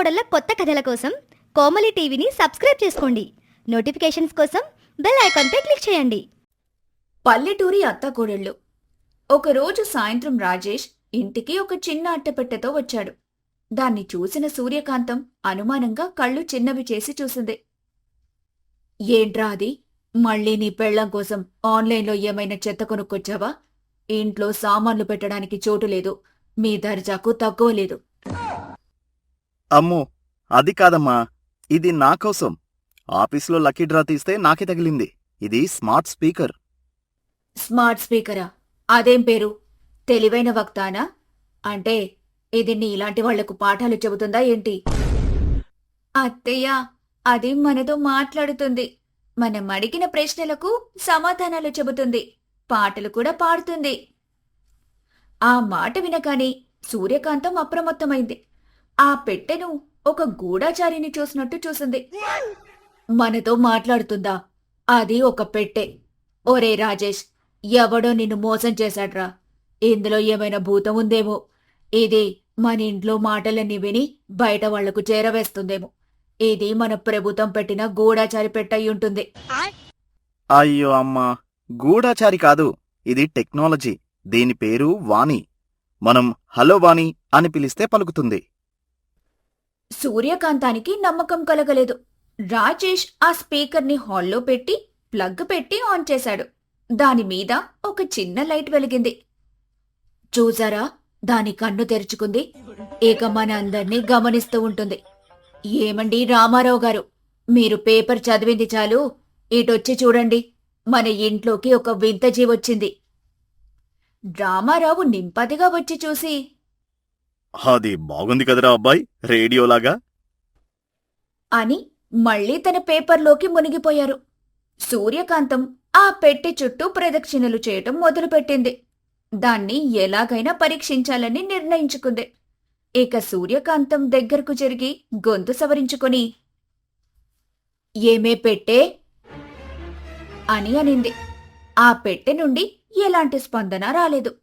కోడళ్ళ కొత్త కథల కోసం కోమలి టీవీని సబ్స్క్రైబ్ చేసుకోండి. నోటిఫికేషన్స్ కోసం బెల్ ఐకాన్పై క్లిక్ చేయండి. పల్లెటూరి అత్తకోడళ్ళు ఒకరోజు సాయంత్రం రాజేష్ ఇంటికి ఒక చిన్న అట్టపెట్టెతో వచ్చాడు. దాన్ని చూసిన సూర్యకాంతం అనుమానంగా కళ్ళు చిన్నవి చేసి చూసింది. ఏంట్రా అది? మళ్ళీ నీ పెళ్ళం కోసం ఆన్లైన్లో ఏమైనా చెత్త కొనుక్కొచ్చావా? ఇంట్లో సామాన్లు పెట్టడానికి చోటు లేదు. మీ దర్జాకు తక్కువ లేదు. అమ్మో అది కాదమ్మా. ఇది నా కోసం. ఆఫీస్లో లక్కీ డ్రా తీస్తే నాకే తగిలింది. ఇది స్మార్ట్ స్పీకర్. స్మార్ట్ స్పీకరా? అదేం పేరు? తెలివైన వక్తానా? అంటే ఇది నీ ఇలాంటి వాళ్ళకు పాఠాలు చెబుతుందా ఏంటి? అత్తయ్య అది మనతో మాట్లాడుతుంది. మనం అడిగిన ప్రశ్నలకు సమాధానాలు చెబుతుంది. పాటలు కూడా పాడుతుంది. ఆ మాట వినగానే సూర్యకాంతం అప్రమత్తమైంది. ఆ పెట్టెను ఒక గూఢాచారిని చూసినట్టు చూసింది. మనతో మాట్లాడుతుందా? అది ఒక పెట్టె. ఒరే రాజేష్ ఎవడో నిన్ను మోసం చేశాడ్రా? ఇందులో ఏమైనా భూతం ఉందేమో? ఇది మన ఇంట్లో మాటలన్నీ విని బయట వాళ్ళకు చేరవేస్తుందేమో? ఇది మన ప్రభుత్వం పెట్టిన గూఢాచారి పెట్టయి ఉంటుంది. అయ్యో అమ్మా! గూఢాచారి కాదు ఇది టెక్నాలజీ. దీని పేరు వాణి. మనం హలో వాణి అని పిలిస్తే పలుకుతుంది. సూర్యకాంతానికి నమ్మకం కలగలేదు. రాజేష్ ఆ స్పీకర్ని హాల్లో పెట్టి ప్లగ్ పెట్టి ఆన్ చేశాడు. దాని మీద ఒక చిన్న లైట్ వెలిగింది. చూసారా? దాని కన్ను తెరుచుకుంది. ఇక మన అందర్నీ గమనిస్తూ ఉంటుంది. ఏమండి రామారావు గారు? మీరు పేపర్ చదివింది చాలు. ఇటొచ్చి చూడండి. మన ఇంట్లోకి ఒక వింత జీవొచ్చింది. రామారావు నింపదిగా వచ్చి చూసి అది బాగుంది కదరా అబ్బాయి రేడియోలాగా. అని మళ్ళీ తన పేపర్లోకి మునిగిపోయారు. సూర్యకాంతం ఆ పెట్టె చుట్టూ ప్రదక్షిణలు చేయటం మొదలుపెట్టింది. దాన్ని ఎలాగైనా పరీక్షించాలని నిర్ణయించుకుంది. ఇక సూర్యకాంతం దగ్గరకు జరిగి గొంతు సవరించుకొని ఏమే పెట్టే? అని అనింది. ఆ పెట్టె నుండి ఎలాంటి స్పందన రాలేదు.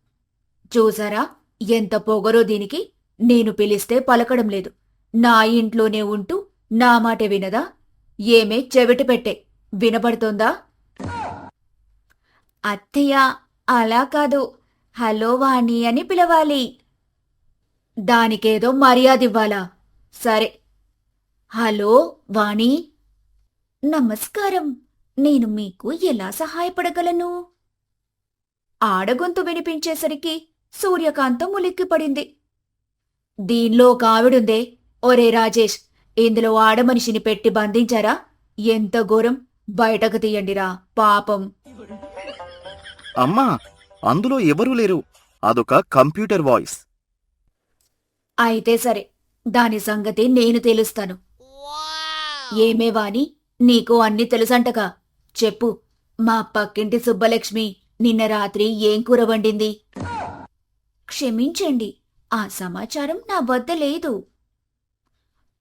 చూసారా ఎంత పొగరో దీనికి? నేను పిలిస్తే పలకడం లేదు. నా ఇంట్లోనే ఉంటూ నా మాట వినదా? ఏమే చెవిటి పెట్టే. వినపడుతోందా అత్తయ్య అలా కాదు. హలో వాణి అని పిలవాలి. దానికేదో మర్యాద ఇవ్వాలా సరే. హలో వాణి. నమస్కారం. నేను మీకు ఎలా సహాయపడగలను? ఆడగొంతు వినిపించేసరికి సూర్యకాంతం ఉలిక్కిపడింది. దీనిలో ఒక ఆవిడుందే. ఒరే రాజేష్ ఇందులో ఆడమనిషిని పెట్టి బంధించారా? ఎంత ఘోరం. బయటకు తీయండిరా పాపం. అమ్మా అందులో ఎవరూ లేరు. అదొక కంప్యూటర్ వాయిస్. అయితే సరే దాని సంగతి నేను తెలుస్తాను. ఏమే వాని నీకు అన్ని తెలుసంటగా. చెప్పు మా పక్కింటి సుబ్బలక్ష్మి నిన్న రాత్రి ఏం కూర వండింది? క్షమించండి ఆ సమాచారం నా వద్ద లేదు.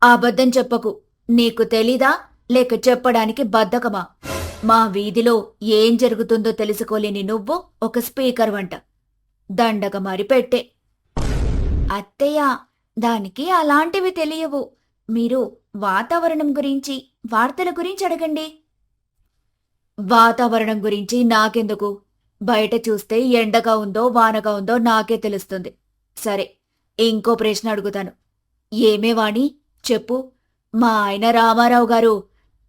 అబద్ధం చెప్పకు. నీకు తెలీదా? లేక చెప్పడానికి బద్ధకమా? మా వీధిలో ఏం జరుగుతుందో తెలుసుకోలేని నువ్వు ఒక స్పీకర్ వంట. దండగ మరి పెట్టే. అత్తయ్య దానికి అలాంటివి తెలియవు. మీరు వాతావరణం గురించి వార్తల గురించి అడగండి. వాతావరణం గురించి నాకెందుకు? బయట చూస్తే ఎండగా ఉందో వానగా ఉందో నాకే తెలుస్తుంది. సరే. ఇంకో ప్రశ్న అడుగుతాను. ఏమే వాణి? చెప్పు. మా ఆయన రామారావు గారు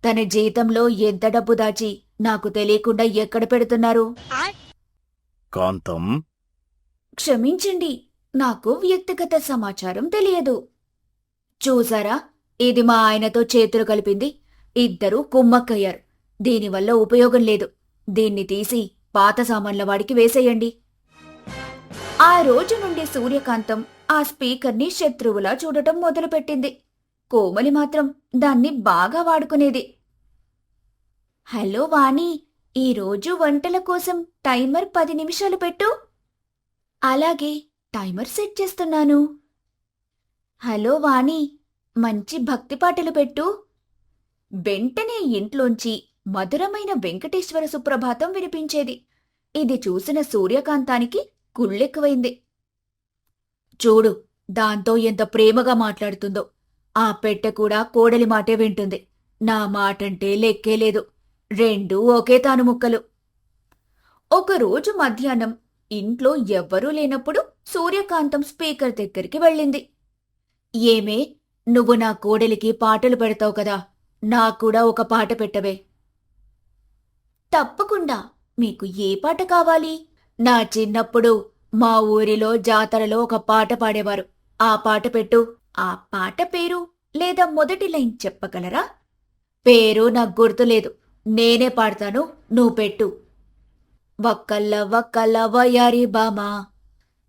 తన జీతంలో ఎంత డబ్బు దాచి నాకు తెలియకుండా ఎక్కడ పెడుతున్నారు? కాంతం? క్షమించండి నాకు వ్యక్తిగత సమాచారం తెలియదు. చూసారా? ఇది మా ఆయనతో చేతులు కలిపింది. ఇద్దరూ కుమ్మక్కయ్యారు. దీనివల్ల ఉపయోగం లేదు. దీన్ని తీసి పాత సామాన్ల వాడికి వేసేయండి. ఆ రోజు నుండి సూర్యకాంతం ఆ స్పీకర్ని శత్రువులా చూడటం మొదలుపెట్టింది. కోమలి మాత్రం దాన్ని బాగా వాడుకునేది. హలో వాణి ఈరోజు వంటల కోసం టైమర్ పది నిమిషాలు పెట్టు. అలాగే టైమర్ సెట్ చేస్తున్నాను. హలో వాణి మంచి భక్తి పాటలు పెట్టు. వెంటనే ఇంట్లోంచి మధురమైన వెంకటేశ్వర సుప్రభాతం వినిపించేది. ఇది చూసిన సూర్యకాంతానికి కుళ్ళెక్కువైంది చూడు దాంతో ఎంత ప్రేమగా మాట్లాడుతుందో. ఆ పెట్టె కూడా కోడలి మాటే వింటుంది. నా మాటంటే లెక్కే లేదు. రెండూ ఒకే తాను ముక్కలు ఒకరోజు మధ్యాహ్నం ఇంట్లో ఎవ్వరూ లేనప్పుడు సూర్యకాంతం స్పీకర్ దగ్గరికి వెళ్ళింది. ఏమే నువ్వు నా కోడలికి పాటలు పెడతావు కదా నాకు కూడా ఒక పాట పెట్టవే. తప్పకుండా మీకు ఏ పాట కావాలి? నా చిన్నప్పుడు మా ఊరిలో జాతరలో ఒక పాట పాడేవారు. ఆ పాట పెట్టు. ఆ పాట పేరు లేదా మొదటి లైన్ చెప్పగలరా? పేరు నాకు గుర్తులేదు నేనే పాడతాను. నువ్వు పెట్టు. వక్కల్ల వక్కల్ల వయారి బామా.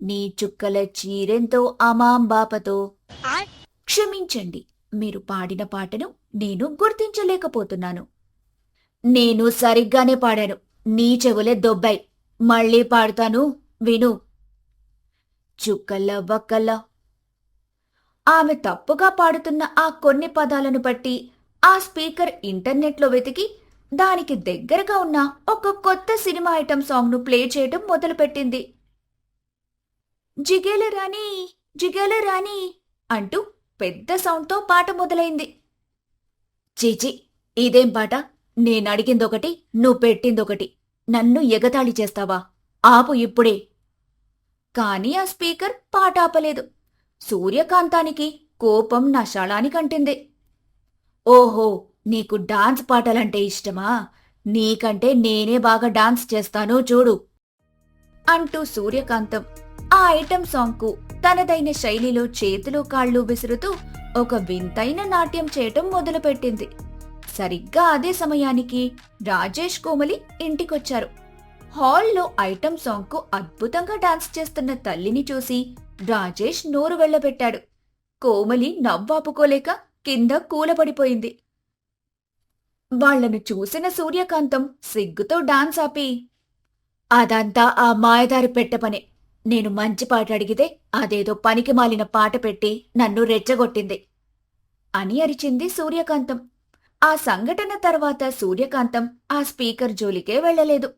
నీ చుక్కల చీరెంతో అమాం బాపతో. క్షమించండి. మీరు పాడిన పాటను నేను గుర్తించలేకపోతున్నాను. నేను సరిగ్గానే పాడాను. నీ చెవులే దొబ్బాయి. మళ్ళీ పాడతాను. విను. చుక్కల వక్కల్ల ఆమె తప్పుగా పాడుతున్న ఆ కొన్ని పదాలను బట్టి ఆ స్పీకర్ ఇంటర్నెట్లో వెతికి దానికి దగ్గరగా ఉన్న ఒక కొత్త సినిమా ఐటమ్ సాంగ్ను ప్లే చేయడం మొదలుపెట్టింది. జిగేల రాణి జిగేల రాణి అంటూ పెద్ద సౌండ్తో పాట మొదలైంది. చీచి ఇదేం పాట? నేనడిగిందొకటి నువ్వు పెట్టిందొకటి. నన్ను ఎగతాళి చేస్తావా? ఆపు ఇప్పుడే. కాని ఆ స్పీకర్ పాట ఆపలేదు సూర్యకాంతానికి కోపం నశాళానికంటింది ఓహో నీకు డాన్స్ పాటలంటే ఇష్టమా? నీకంటే నేనే బాగా డాన్స్ చేస్తాను చూడు. అంటూ సూర్యకాంతం ఆ ఐటమ్ సాంగ్కు తనదైన శైలిలో చేతులు కాళ్ళు విసురుతూ ఒక వింతైన నాట్యం చేయటం మొదలుపెట్టింది. సరిగ్గా అదే సమయానికి రాజేష్ కోమలి ఇంటికొచ్చారు. హాల్లో ఐటమ్ సాంగ్కు అద్భుతంగా డాన్స్ చేస్తున్న తల్లిని చూసి రాజేష్ నోరు వెళ్ళబెట్టాడు. కోమలి నవ్వాపుకోలేక కింద కూలబడిపోయింది. వాళ్ళను చూసిన సూర్యకాంతం సిగ్గుతో డాన్స్ ఆపి అదంతా ఆ మాయదారి పెట్టపనే నేను మంచి పాట అడిగితే అదేదో పనికి మాలిన పాట పెట్టి నన్ను రెచ్చగొట్టింది అని అరిచింది సూర్యకాంతం. ఆ సంఘటన తర్వాత సూర్యకాంతం ఆ స్పీకర్ జోలికే వెళ్ళలేదు.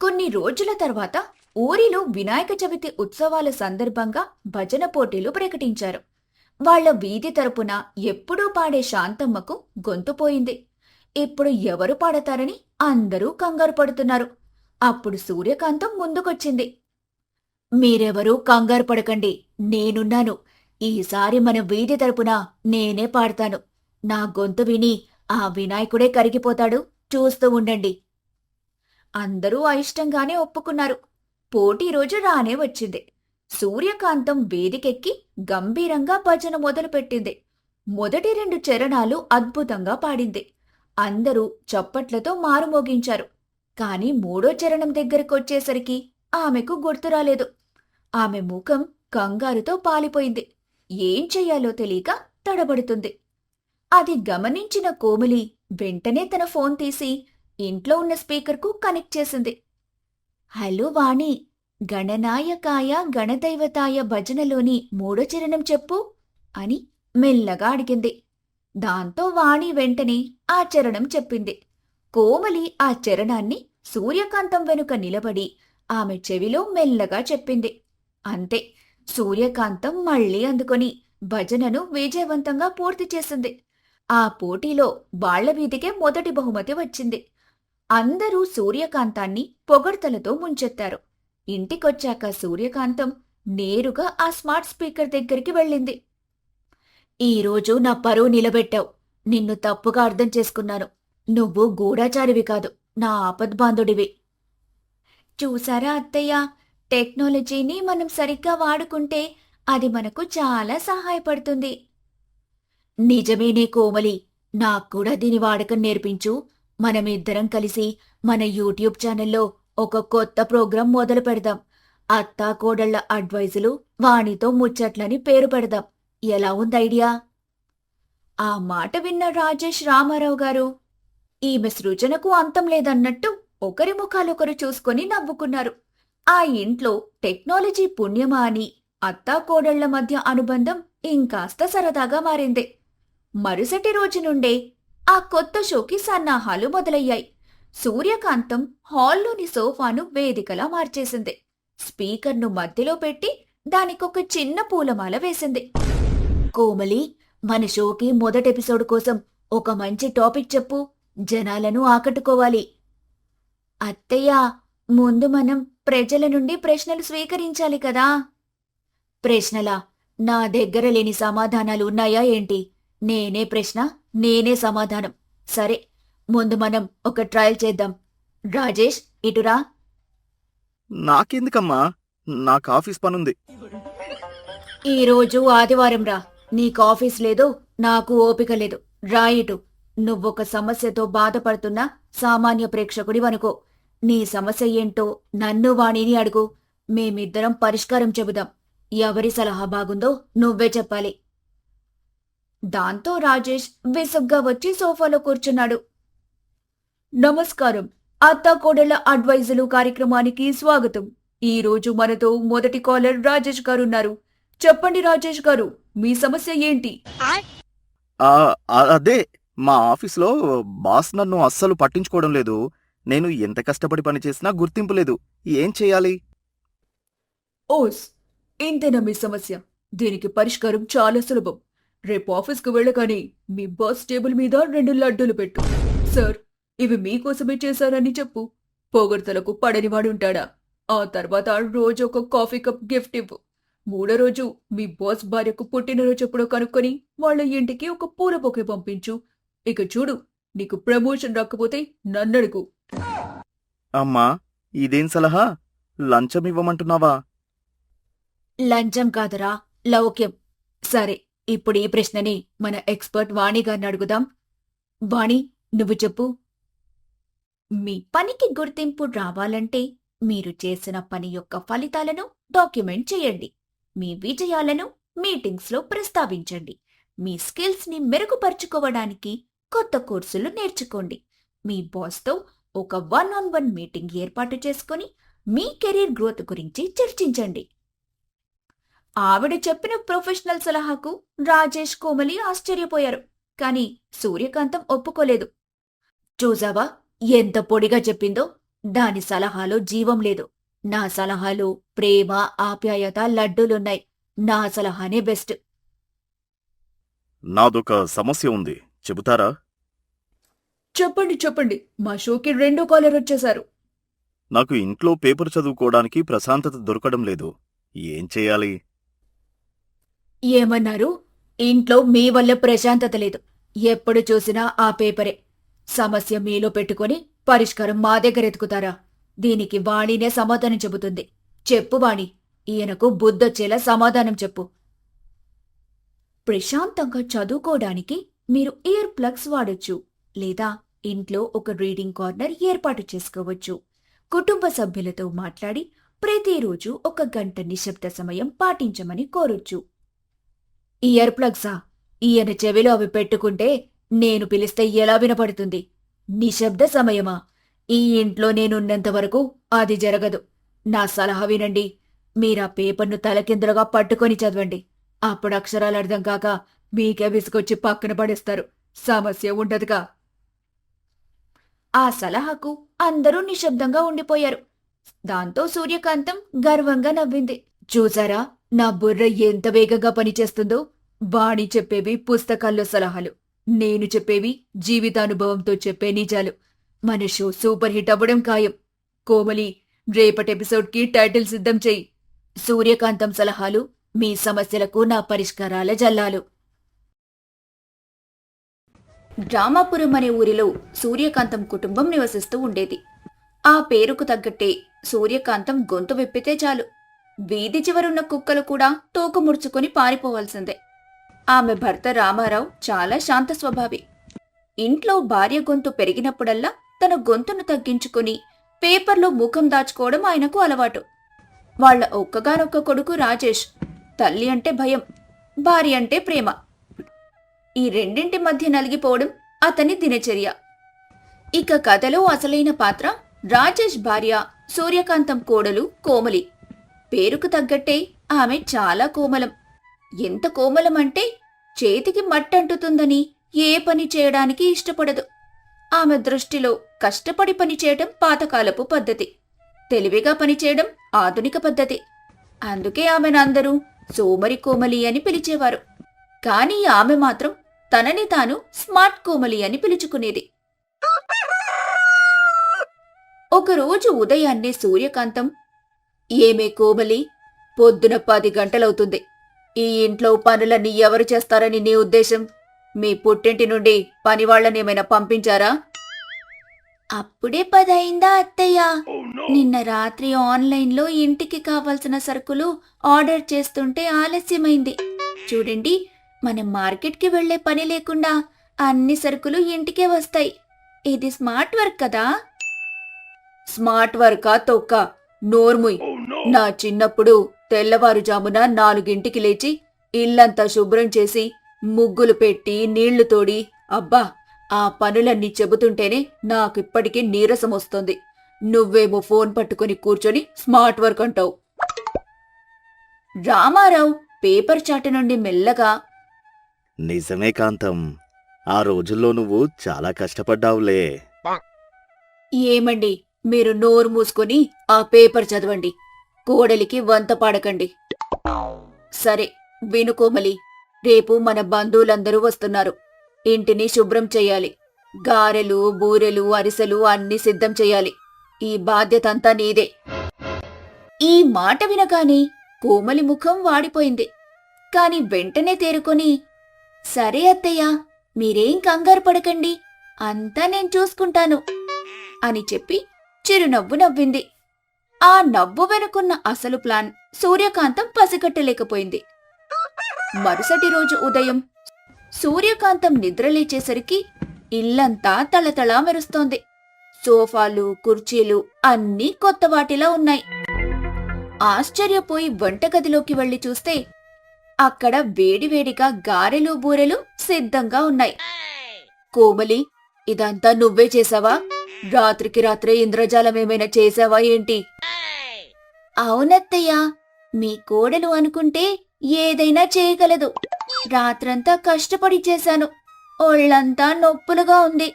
కొన్ని రోజుల తర్వాత ఊరిలో వినాయక చవితి ఉత్సవాల సందర్భంగా భజన పోటీలు ప్రకటించారు. వాళ్ళ వీధి తరపున ఎప్పుడూ పాడే శాంతమ్మకు గొంతు పోయింది. ఇప్పుడు ఎవరు పాడతారని అందరూ కంగారు పడుతున్నారు. అప్పుడు సూర్యకాంతం ముందుకొచ్చింది. మీరెవరూ కంగారు పడకండి నేనున్నాను. ఈసారి మన వీధి తరపున నేనే పాడతాను. నా గొంతు విని ఆ వినాయకుడే కరిగిపోతాడు. చూస్తూ ఉండండి. అందరూ అయిష్టంగానే ఒప్పుకున్నారు. పోటీ రోజు రానే వచ్చింది. సూర్యకాంతం వేదికెక్కి గంభీరంగా భజన మొదలుపెట్టింది. మొదటి రెండు చరణాలు అద్భుతంగా పాడింది. అందరూ చప్పట్లతో మారుమోగించారు కాని మూడో చరణం దగ్గరకొచ్చేసరికి ఆమెకు గుర్తురాలేదు ఆమె ముఖం కంగారుతో పాలిపోయింది. ఏం చెయ్యాలో తెలియక తడబడుతుంది. అది గమనించిన కోమలి వెంటనే తన ఫోన్ తీసి ఇంట్లో ఉన్న స్పీకర్కు కనెక్ట్ చేసింది. హలో వాణి గణనాయకాయ గణదైవతాయ భజనలోని మూడో చరణం చెప్పు అని మెల్లగా అడిగింది. దాంతో వాణి వెంటనే ఆ చరణం చెప్పింది. కోమలి ఆ చరణాన్ని సూర్యకాంతం వెనుక నిలబడి ఆమె చెవిలో మెల్లగా చెప్పింది. అంతే సూర్యకాంతం మళ్ళీ అందుకొని భజనను విజయవంతంగా పూర్తి చేసింది. ఆ పోటీలో వాళ్ళ వీధికే మొదటి బహుమతి వచ్చింది. అందరూ సూర్యకాంతాన్ని పొగడ్తలతో ముంచెత్తారు. ఇంటికొచ్చాక సూర్యకాంతం నేరుగా ఆ స్మార్ట్ స్పీకర్ దగ్గరికి వెళ్ళింది. ఈరోజు నా పరువు నిలబెట్టావు. నిన్ను తప్పుగా అర్థం చేసుకున్నాను. నువ్వు గూఢాచారివి కాదు. నా ఆపద్బాంధుడివి. చూసారా అత్తయ్య? టెక్నాలజీని మనం సరిగ్గా వాడుకుంటే అది మనకు చాలా సహాయపడుతుంది. నిజమేనే కోమలి. నాకు కూడా దీని వాడకం నేర్పించు. మనమిద్దరం కలిసి మన యూట్యూబ్ ఛానల్లో ఒక కొత్త ప్రోగ్రాం మొదలు పెడదాం. అత్తా కోడళ్ళ అడ్వైజులు వాణితో ముచ్చట్లని పేరు పెడదాం. ఎలా ఉంది ఐడియా? ఆ మాట విన్న రాజేష్ రామారావు గారు ఈమె సృజనకు అంతం లేదన్నట్టు ఒకరి ముఖాలొకరు చూసుకొని నవ్వుకున్నారు. ఆ ఇంట్లో టెక్నాలజీ పుణ్యమా అని అత్తా కోడళ్ళ మధ్య అనుబంధం ఇంకాస్త సరదాగా మారింది. మరుసటి రోజు నుండే ఆ కొత్త షోకి సన్నాహాలు మొదలయ్యాయి. సూర్యకాంతం హాల్లోని సోఫాను వేదికలా మార్చేసింది. స్పీకర్ను మధ్యలో పెట్టి దానికొక చిన్న పూలమాల వేసింది. కోమలి మన షోకి మొదటి ఎపిసోడ్ కోసం ఒక మంచి టాపిక్ చెప్పు. జనాలను ఆకట్టుకోవాలి. అత్తయ్య ముందు మనం ప్రజల నుండి ప్రశ్నలు స్వీకరించాలి కదా. ప్రశ్నలా నా దగ్గర లేని సమాధానాలు ఉన్నాయా ఏంటి? నేనే ప్రశ్న నేనే సమాధానం. సరే ముందు మనం ఒక ట్రయల్ చేద్దాం. రాజేష్ ఇటురా నాకెందుకమ్మా? నాకు ఆఫీస్ పనుంది. ఈ రోజు ఆదివారం రా. నీకు ఆఫీస్ లేదు నాకు ఓపిక లేదు. రా ఇటు. నువ్వొక సమస్యతో బాధపడుతున్న సామాన్య ప్రేక్షకుడి వనుకో నీ సమస్య ఏంటో నన్ను వాణిని అడుగు. మేమిద్దరం పరిష్కారం చెబుదాం. ఎవరి సలహా బాగుందో నువ్వే చెప్పాలి. దాంతో రాజేష్ విసుగ్గా వచ్చి సోఫాలో కూర్చున్నాడు. నమస్కారం. అత్త కోడళ్ళ అడ్వైజులు కార్యక్రమానికి స్వాగతం. ఈ రోజు మనతో మొదటి కాలర్ రాజేష్ గారున్నారు. చెప్పండి రాజేష్ గారు మీ సమస్య ఏంటి? ఆ, ఆ- అదే మా ఆఫీస్లో బాస్ నన్ను అస్సలు పట్టించుకోవడం లేదు. నేను ఎంత కష్టపడి పనిచేసినా గుర్తింపు లేదు. ఏం చేయాలి? ఓస్ ఇంతేనా మీ సమస్య? దీనికి పరిష్కారం చాలా సులభం. రేపు ఆఫీస్కు వెళ్ళగానే మీ బాస్ టేబుల్ మీద రెండు లడ్డూలు పెట్టు. సార్ ఇవి మీకోసమే చేశారని చెప్పు. పొగడ్తలకు పడనివాడు ఉంటాడా? ఆ తర్వాత రోజు ఒక కాఫీ కప్ గిఫ్ట్ ఇవ్వు. మూడో రోజు మీ బాస్ భార్యకు పుట్టినరోజు ఎప్పుడో కనుక్కొని వాళ్ళ ఇంటికి ఒక పూల బొకే పంపించు. ఇక చూడు నీకు ప్రమోషన్ రాకపోతే నన్నడుగు. అమ్మా ఇదేం సలహా? లంచం ఇవ్వమంటున్నావా? లంచం కాదరా లౌక్యం. సరే ఇప్పుడు ఈ ప్రశ్నని మన ఎక్స్పర్ట్ వాణి గారిని అడుగుదాం. వాణి నువ్వు చెప్పు. మీ పనికి గుర్తింపు రావాలంటే మీరు చేసిన పని యొక్క ఫలితాలను డాక్యుమెంట్ చేయండి. మీ విజయాలను మీటింగ్స్లో ప్రస్తావించండి. మీ స్కిల్స్ని మెరుగుపరుచుకోవడానికి కొత్త కోర్సులు నేర్చుకోండి. మీ బాస్తో ఒక వన్ ఆన్ వన్ మీటింగ్ ఏర్పాటు చేసుకొని మీ కెరీర్ గ్రోత్ గురించి చర్చించండి. ఆవిడ చెప్పిన ప్రొఫెషనల్ సలహాకు రాజేష్ కోమలి ఆశ్చర్యపోయారు కాని సూర్యకాంతం ఒప్పుకోలేదు. చూసావా ఎంత పొడిగా చెప్పిందో దాని సలహాలో జీవం లేదు. నా సలహాలో ప్రేమ ఆప్యాయత లడ్డూలున్నాయి. నా సలహానే బెస్ట్. నాదొక సమస్య ఉంది. చెబుతారా? చెప్పండి చెప్పండి. మా షోకి రెండో కాలర్ వచ్చేశారు. నాకు ఇంట్లో పేపర్ చదువుకోవడానికి ప్రశాంతత దొరకడం లేదు. ఏం చేయాలి? ఏమన్నారు? ఇంట్లో మీ వల్ల ప్రశాంతత లేదు. ఎప్పుడు చూసినా ఆ పేపరే. సమస్య మీలో పెట్టుకొని పరిష్కారం మా దగ్గర ఎతుకుతారా? దీనికి వాణినే సమాధానం చెబుతుంది. చెప్పు వాణి. ఈయనకు బుద్ధొచ్చేలా సమాధానం చెప్పు. ప్రశాంతంగా చదువుకోవడానికి మీరు ఇయర్ ప్లగ్స్ వాడొచ్చు. లేదా ఇంట్లో ఒక రీడింగ్ కార్నర్ ఏర్పాటు చేసుకోవచ్చు. కుటుంబ సభ్యులతో మాట్లాడి ప్రతిరోజు ఒక గంట నిశ్శబ్ద సమయం పాటించమని కోరొచ్చు. ఇయర్ ప్లగ్సా ఈయన చెవిలో అవి పెట్టుకుంటే నేను పిలిస్తే ఎలా వినపడుతుంది? నిశ్శబ్ద సమయమా? ఈ ఇంట్లో నేనున్నంత వరకు అది జరగదు. నా సలహా వినండి. మీరా పేపర్ను తలకిందులుగా పట్టుకొని చదవండి. అప్పుడు అక్షరాలు అర్థం కాక మీకే విసుకొచ్చి పక్కన పడేస్తారు. సమస్య ఉండదుగా. ఆ సలహాకు అందరూ నిశ్శబ్దంగా ఉండిపోయారు. దాంతో సూర్యకాంతం గర్వంగా నవ్వింది. చూసారా? నా బుర్ర ఎంత వేగంగా పనిచేస్తుందో వాణి చెప్పేవి పుస్తకాల్లో సలహాలు. నేను చెప్పేవి జీవితానుభవంతో చెప్పే నిజాలు. మన షో సూపర్ హిట్ అవ్వడం ఖాయం. కోమలి రేపటి ఎపిసోడ్కి టైటిల్ సిద్ధం చెయ్యి సూర్యకాంతం సలహాలు మీ సమస్యలకు నా పరిష్కారాల జల్లాలు. రామాపురం అనే ఊరిలో సూర్యకాంతం కుటుంబం నివసిస్తూ ఉండేది. ఆ పేరుకు తగ్గట్టే సూర్యకాంతం గొంతు విప్పితే చాలు. వీధి చివరున్న కుక్కలు కూడా తోక ముడుచుకొని పారిపోవాల్సిందే. ఆమె భర్త రామారావు చాలా శాంత స్వభావి. ఇంట్లో భార్య గొంతు పెరిగినప్పుడల్లా తన గొంతును తగ్గించుకుని పేపర్లో ముఖం దాచుకోవడం ఆయనకు అలవాటు. వాళ్ళ ఒక్కగానొక్క కొడుకు రాజేష్ తల్లి అంటే భయం భార్య అంటే ప్రేమ. ఈ రెండింటి మధ్య నలిగిపోవడం అతని దినచర్య. ఇక కథలో అసలైన పాత్ర రాజేష్ భార్య సూర్యకాంతం కోడలు కోమలి. పేరుకు తగ్గట్టే ఆమె చాలా కోమలం. ఎంత కోమలం అంటే చేతికి మట్టంటుతుందని ఏ పని చేయడానికి ఇష్టపడదు. ఆమె దృష్టిలో కష్టపడి పనిచేయడం పాతకాలపు పద్ధతి. తెలివిగా పనిచేయడం ఆధునిక పద్ధతి. అందుకే ఆమెను అందరూ సోమరి కోమలి అని పిలిచేవారు. కానీ ఆమె మాత్రం తనని తాను స్మార్ట్ కోమలి అని పిలుచుకునేది. ఒకరోజు ఉదయాన్నే సూర్యకాంతం ఏమే కోమలి? పొద్దున పది గంటలవుతుంది. ఈ ఇంట్లో పనులన్నీ ఎవరు చేస్తారని నీ ఉద్దేశం? మీ పుట్టింటి నుండి పనివాళ్ళనేమైనా పంపించారా? అప్పుడే పదయిందా అత్తయ్య? నిన్న రాత్రి ఆన్లైన్లో ఇంటికి కావాల్సిన సరుకులు ఆర్డర్ చేస్తుంటే ఆలస్యమైంది. చూడండి మనం మార్కెట్కి వెళ్ళే పని లేకుండా అన్ని సరుకులు ఇంటికే వస్తాయి. ఇది స్మార్ట్ వర్క్ కదా? స్మార్ట్ వర్కా తొక్క? నోర్ముయ్. నా చిన్నప్పుడు తెల్లవారుజామున నాలుగింటికి లేచి ఇల్లంతా శుభ్రం చేసి ముగ్గులు పెట్టి నీళ్ళు తోడి అబ్బా ఆ పనులన్నీ చెబుతుంటేనే నాకిప్పటికీ నీరసం వస్తుంది. నువ్వేమో ఫోన్ పట్టుకొని కూర్చొని స్మార్ట్ వర్క్ అంటావు. రామారావు పేపర్ చాటు నుండి మెల్లగా నిజమే కాంతం. ఆ రోజుల్లో నువ్వు చాలా కష్టపడ్డావులే. ఏమండి మీరు నోరు మూసుకొని ఆ పేపర్ చదవండి. కోడలికి వంత పాడకండి. సరే వినుకోమలి రేపు మన బంధువులందరూ వస్తున్నారు. ఇంటిని శుభ్రం చెయ్యాలి గారెలు బూరెలు అరిసెలు అన్ని సిద్ధం చెయ్యాలి ఈ బాధ్యత అంతా నీదే. ఈ మాట వినగానే కోమలి ముఖం వాడిపోయింది. కాని వెంటనే తేరుకొని సరే అత్తయ్య మీరేం కంగారు పడకండి అంతా నేను చూసుకుంటాను అని చెప్పి చిరునవ్వు నవ్వింది. ఆ నవ్వు వెనుకున్న అసలు ప్లాన్ సూర్యకాంతం పసిగట్టలేకపోయింది. మరుసటి రోజు ఉదయం సూర్యకాంతం నిద్రలేచేసరికి ఇల్లంతా తళతళా మెరుస్తోంది. సోఫాలు కుర్చీలు అన్నీ కొత్త వాటిలా ఉన్నాయి. ఆశ్చర్యపోయి వంటగదిలోకి వెళ్ళి చూస్తే అక్కడ వేడివేడిగా గారెలు బూరెలు సిద్ధంగా ఉన్నాయి. కోమలి ఇదంతా నువ్వే చేసావా? రాత్రికి రాత్రే ఇంద్రజాలం ఏమైనా చేసావా ఏంటి? అవునత్తయ్యా మీ కోడలు అనుకుంటే ఏదైనా చేయగలదు. రాత్రంతా కష్టపడి చేశాను. ఒళ్ళంతా నొప్పులుగా ఉంది.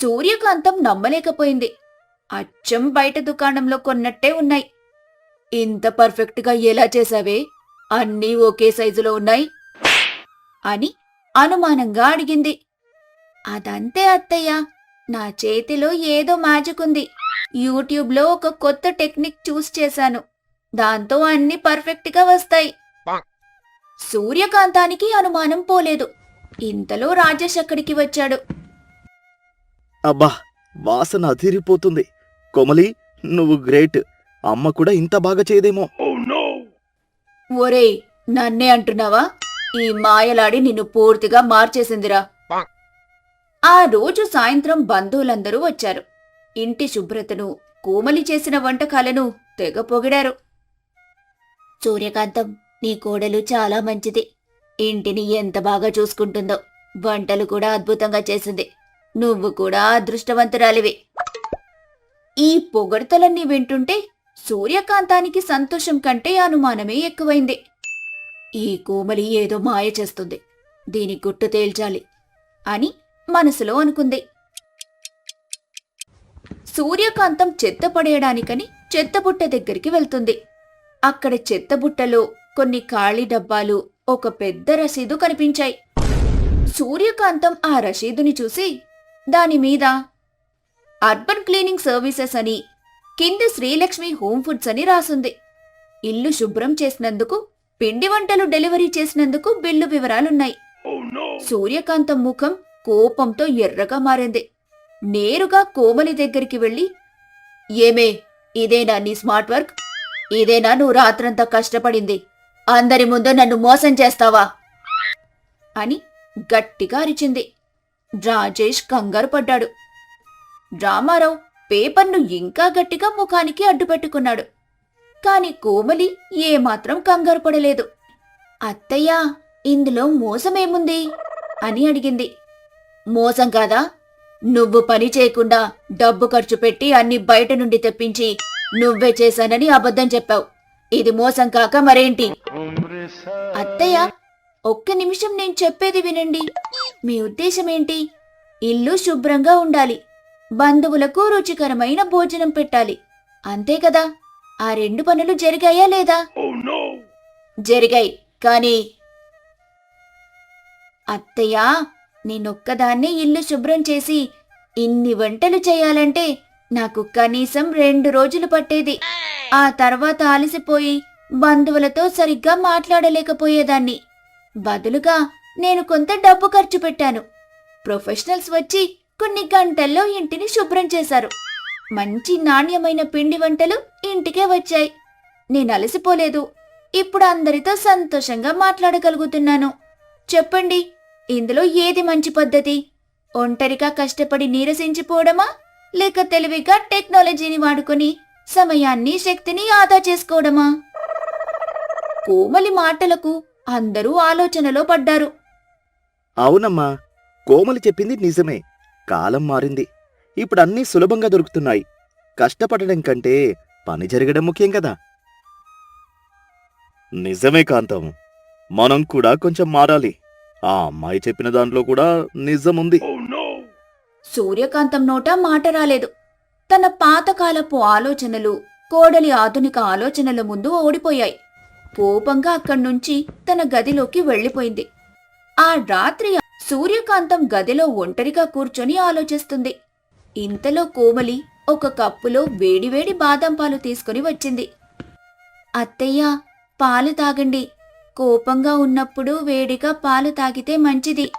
సూర్యకాంతం నమ్మలేకపోయింది. అచ్చం బయట దుకాణంలో కొన్నట్టే ఉన్నాయి. ఇంత పర్ఫెక్ట్గా ఎలా చేసావే అన్నీ ఒకే సైజులో ఉన్నాయి? అని అనుమానంగా అడిగింది. అదంతే అత్తయ్య నా చేతిలో ఏదో మ్యాజిక్ ఉంది. యూట్యూబ్లో ఒక కొత్త టెక్నిక్ చూస్ చేశాను. దాంతో అన్ని పర్ఫెక్ట్గా వస్తాయి. సూర్యకాంతానికి అనుమానం పోలేదు. ఇంతలో రాజేష్ అక్కడికి వచ్చాడు. అబ్బా వాసన అదిరిపోతుంది. కోమలి నువ్వు గ్రేట్. అమ్మ కూడా ఇంత బాగా చేయదేమో. ఒరేయ్ నన్నే అంటున్నావా? ఈ మాయలాడి నిన్ను పూర్తిగా మార్చేసిందిరా. ఆ రోజు సాయంత్రం బంధువులందరూ వచ్చారు. ఇంటి శుభ్రతను కోమలి చేసిన వంటకాలను తెగ పొగిడారు. సూర్యకాంతం నీ కోడలు చాలా మంచిది. ఇంటిని ఎంత బాగా చూసుకుంటుందో వంటలు కూడా అద్భుతంగా చేసింది. నువ్వు కూడా అదృష్టవంతురాలివి. ఈ పొగడతలన్నీ వింటుంటే సూర్యకాంతానికి సంతోషం కంటే అనుమానమే ఎక్కువైంది. ఈ కోమలి ఏదో మాయ చేస్తుంది. దీని గుట్టు తేల్చాలి అని మనసులో అనుకుంది. సూర్యకాంతం చెత్త పడేయడానికని చెత్తబుట్ట దగ్గరికి వెళ్తుంది. అక్కడ చెత్తబుట్టలో కొన్ని ఖాళీ డబ్బాలు ఒక పెద్ద రసీదు కనిపించాయి. సూర్యకాంతం ఆ రసీదుని చూసి దాని మీద అర్బన్ క్లీనింగ్ సర్వీసెస్ అని కింద శ్రీలక్ష్మి హోమ్ ఫుడ్స్ అని రాసుంది. ఇల్లు శుభ్రం చేసినందుకు పిండి వంటలు డెలివరీ చేసినందుకు బిల్లు వివరాలున్నాయి. సూర్యకాంతం ముఖం కోపంతో ఎర్రగా మారింది. నేరుగా కోమలి దగ్గరికి వెళ్ళి ఏమే ఇదేనా నీ స్మార్ట్ వర్క్? ఇదేనా నువ్వు రాత్రంతా కష్టపడింది? అందరి ముందు నన్ను మోసం చేస్తావా? అని గట్టిగా అరిచింది. రాజేష్ కంగారు పడ్డాడు. రామారావు పేపర్ను ఇంకా గట్టిగా ముఖానికి అడ్డుపెట్టుకున్నాడు. కాని కోమలి ఏమాత్రం కంగారు పడలేదు. అత్తయ్యా ఇందులో మోసమేముంది? అని అడిగింది. మోసం కాదా? నువ్వు పని చేయకుండా డబ్బు ఖర్చు పెట్టి అన్ని బయట నుండి తెప్పించి నువ్వే చేశానని అబద్ధం చెప్పావు. ఇది మోసం కాక మరేంటి? అత్తయ్య ఒక్క నిమిషం నేను చెప్పేది వినండి. మీ ఉద్దేశం ఏంటి ఇల్లు శుభ్రంగా ఉండాలి. బంధువులకు రుచికరమైన భోజనం పెట్టాలి. అంతే కదా? ఆ రెండు పనులు జరిగాయా లేదా? జరిగాయి కానీ అత్తయ్యా నేనొక్కదాన్నే ఇల్లు శుభ్రం చేసి ఇన్ని వంటలు చేయాలంటే నాకు కనీసం రెండు రోజులు పట్టేది. ఆ తర్వాత అలసిపోయి బంధువులతో సరిగ్గా మాట్లాడలేకపోయేదాన్ని. బదులుగా నేను కొంత డబ్బు ఖర్చు పెట్టాను. ప్రొఫెషనల్స్ వచ్చి కొన్ని గంటల్లో ఇంటిని శుభ్రం చేశారు. మంచి నాణ్యమైన పిండి వంటలు ఇంటికే వచ్చాయి. నేను అలసిపోలేదు. ఇప్పుడు అందరితో సంతోషంగా మాట్లాడగలుగుతున్నాను. చెప్పండి ఇందులో ఏది మంచి పద్ధతి? ఒంటరిగా కష్టపడి నీరసించిపోవడమా? లేక తెలివిగా టెక్నాలజీని వాడుకొని సమయాన్ని శక్తిని ఆదా చేసుకోవడమా? కోమలి మాటలకు అందరూ ఆలోచనలో పడ్డారు. అవునమ్మా కోమలి చెప్పింది నిజమే. కాలం మారింది. ఇప్పుడు అన్నీ సులభంగా దొరుకుతున్నాయి. కష్టపడడం కంటే పని జరగడం ముఖ్యం కదా. నిజమే కాంతం. మనం కూడా కొంచెం మారాలి. ఆ అమ్మాయి చెప్పిన దాంట్లో కూడా నిజముంది. సూర్యకాంతం నోట మాట రాలేదు. తన పాతకాలపు ఆలోచనలు కోడలి ఆధునిక ఆలోచనల ముందు ఓడిపోయాయి. కోపంగా అక్కడి నుంచి తన గదిలోకి వెళ్ళిపోయింది. ఆ రాత్రి సూర్యకాంతం గదిలో ఒంటరిగా కూర్చొని ఆలోచిస్తుంది. ఇంతలో కోమలి ఒక కప్పులో వేడివేడి బాదం పాలు తీసుకుని వచ్చింది. అత్తయ్య పాలు తాగండి. కోపంగా ఉన్నప్పుడు వేడిగా పాలు తాగితే మంచిది.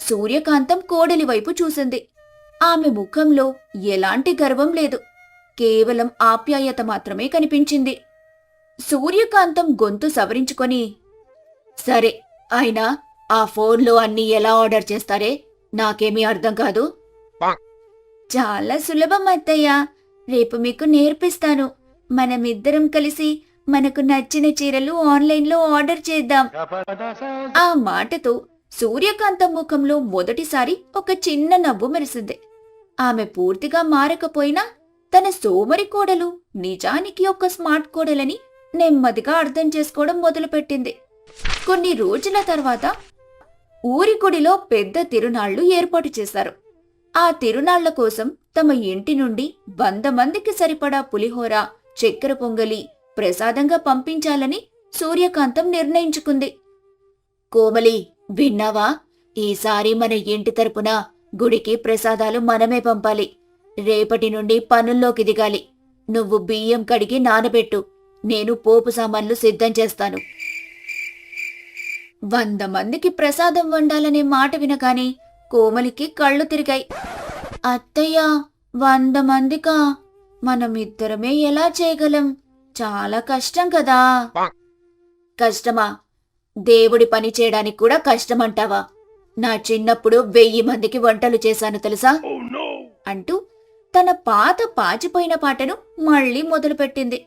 సూర్యకాంతం కోడలి వైపు చూసింది. ఆమె ముఖంలో ఎలాంటి గర్వం లేదు. కేవలం ఆప్యాయత మాత్రమే కనిపించింది. సూర్యకాంతం గొంతు సవరించుకొని సరే అయినా ఆ ఫోన్లో అన్నీ ఎలా ఆర్డర్ చేస్తారే? నాకేమీ అర్థం కాదు. చాలా సులభం అత్తయ్య. రేపు మీకు నేర్పిస్తాను. మనమిద్దరం కలిసి మనకు నచ్చిన చీరలు ఆన్లైన్లో ఆర్డర్ చేద్దాం. ఆ మాటతో సూర్యకాంతం ముఖంలో మొదటిసారి ఒక చిన్న నవ్వు మెరిసింది. ఆమె పూర్తిగా మారకపోయినా తన సోమరి కోడలు నిజానికి ఒక స్మార్ట్ కోడలని నెమ్మదిగా అర్థం చేసుకోవడం మొదలుపెట్టింది. కొన్ని రోజుల తర్వాత ఊరి గుడిలో పెద్ద తిరునాళ్ళు ఏర్పాటు చేశారు. ఆ తిరునాళ్ళ కోసం తమ ఇంటి నుండి వంద మందికి సరిపడా పులిహోర చక్కెర పొంగలి ప్రసాదంగా పంపించాలని సూర్యకాంతం నిర్ణయించుకుంది. కోమలి విన్నావా? ఈసారి మన ఇంటి తరపున గుడికి ప్రసాదాలు మనమే పంపాలి. రేపటి నుండి పనుల్లోకి దిగాలి. నువ్వు బియ్యం కడిగి నానబెట్టు. నేను పోపు సామాన్లు సిద్ధం చేస్తాను. వంద మందికి ప్రసాదం వండాలనే మాట వినగానే కోమలికి కళ్ళు తిరిగాయి. అత్తయ్య వంద మందికా? మనమిద్దరమే ఎలా చేయగలం? చాలా కష్టం కదా. కష్టమా? దేవుడి పని చేయడానికి కూడా కష్టమంటావా? నా చిన్నప్పుడు వెయ్యి మందికి వంటలు చేశాను తెలుసా? అంటూ తన పాత పాచిపోయిన పాటను మళ్ళీ మొదలుపెట్టింది.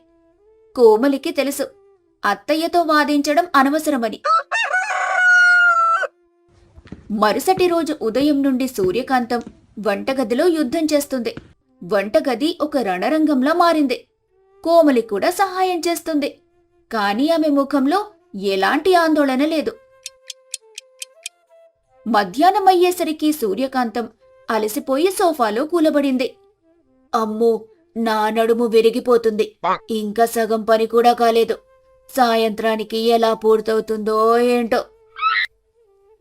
కోమలికి తెలుసు అత్తయ్యతో వాదించడం అనవసరమని. మరుసటి రోజు ఉదయం నుండి సూర్యకాంతం వంటగదిలో యుద్ధం చేస్తుంది. వంటగది ఒక రణరంగంలా మారింది. కోమలి కూడా సహాయం చేస్తుంది. కానీ ఆమె ముఖంలో ఎలాంటి ఆందోళన లేదు. మధ్యాహ్నం అయ్యేసరికి సూర్యకాంతం అలసిపోయి సోఫాలో కూలబడింది. అమ్మో నా నడుము విరిగిపోతుంది. ఇంకా సగం పని కూడా కాలేదు. సాయంత్రానికి ఎలా పూర్తవుతుందో ఏంటో.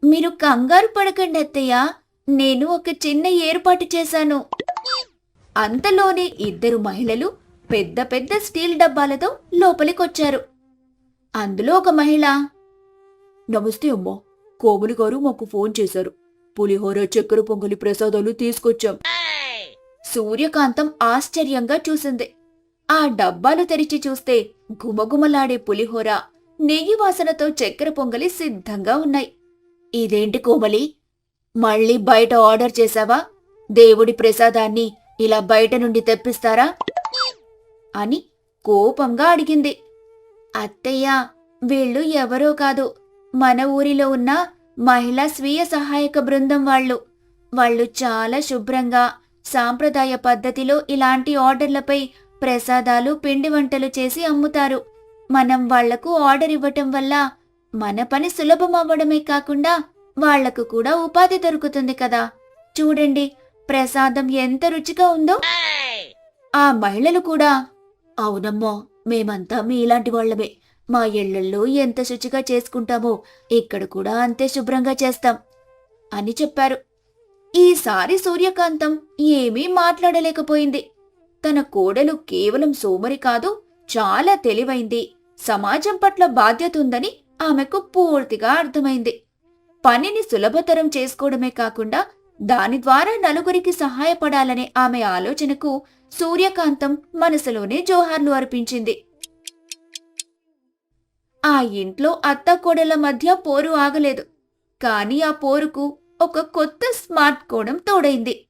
మీరు కంగారు పడకండి అత్తయ్య. నేను ఒక చిన్న ఏర్పాటు చేశాను. అంతలోనే ఇద్దరు మహిళలు పెద్ద పెద్ద స్టీల్ డబ్బాలతో లోపలికొచ్చారు. అందులో ఒక మహిళ. నమస్తే అమ్మా. కోమలి గారు మాకు ఫోన్ చేశారు. పులిహోర చక్కెర పొంగలి ప్రసాదాలు తీసుకొచ్చాం. సూర్యకాంతం ఆశ్చర్యంగా చూసింది. ఆ డబ్బాలు తెరిచి చూస్తే గుమగుమలాడే పులిహోర నెయ్యి వాసనతో చక్కెర పొంగలి సిద్ధంగా ఉన్నాయి. ఇదేంటి కోమలి? మళ్ళీ బయట ఆర్డర్ చేశావా? దేవుడి ప్రసాదాన్ని ఇలా బయట నుండి తెప్పిస్తారా? అని కోపంగా అడిగింది. అత్తయ్య వీళ్ళు ఎవరో కాదు. మన ఊరిలో ఉన్న మహిళా స్వీయ సహాయక బృందం వాళ్ళు. వాళ్ళు చాలా శుభ్రంగా సాంప్రదాయ పద్ధతిలో ఇలాంటి ఆర్డర్లపై ప్రసాదాలు పిండి వంటలు చేసి అమ్ముతారు. మనం వాళ్ళకు ఆర్డర్ ఇవ్వటం వల్ల మన పని సులభం అవ్వడమే కాకుండా వాళ్ళకు కూడా ఉపాధి దొరుకుతుంది కదా. చూడండి ప్రసాదం ఎంత రుచిగా ఉందో. ఆ మహిళలు కూడా అవునమ్మా మేమంతా మీలాంటి వాళ్ళమే. మా ఇళ్ళల్లో ఎంత శుచిగా చేసుకుంటామో ఇక్కడ కూడా అంతే శుభ్రంగా చేస్తాం అని చెప్పారు. ఈసారి సూర్యకాంతం ఏమీ మాట్లాడలేకపోయింది. తన కోడలు కేవలం సోమరి కాదు చాలా తెలివైంది. సమాజం పట్ల బాధ్యత ఉందని ఆమెకు పూర్తిగా అర్థమైంది. పనిని సులభతరం చేసుకోవడమే కాకుండా దాని ద్వారా నలుగురికి సహాయపడాలనే ఆమె ఆలోచనకు సూర్యకాంతం మనసులోనే జోహార్లు అర్పించింది. ఆ ఇంట్లో అత్త కోడల మధ్య పోరు ఆగలేదు. కానీ ఆ పోరుకు ఒక కొత్త స్మార్ట్ కోణం తోడైంది.